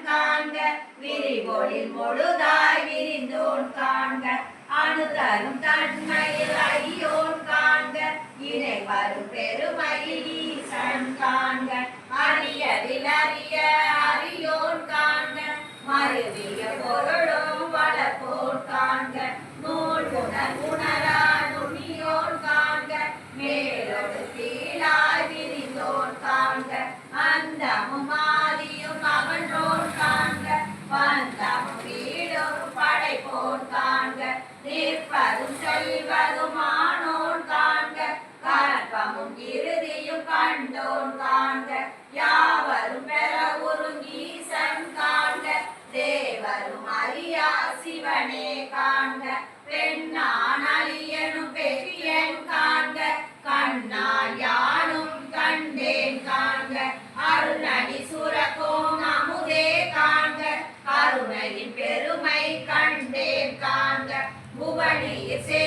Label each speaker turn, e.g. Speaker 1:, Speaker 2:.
Speaker 1: காண்க விரிபொழில் முழுதாய் விரிந்தோன் காண்க. அணு தரும் தன்மையில் அடியோன் காண்க இணை வரும் பெருமையில் ஈசன் காண்க. அறியதில் அறிய அறியோன் காண்க மருவிய பொருளும் வளர்ப்போன் காண்க. நூல் உணர் உணரா நுனியோன் காண்க மேலோடு கீழாய் காண்க பெண்ணான் அழியனும் பெரியன் காண்க கண்ணால் யானும் கண்டேன் காண்க அருணடி சுரக்கும் அமுதே காண்க கருணையின் பெருமை கண்டேன் காண்க புவனியில் சே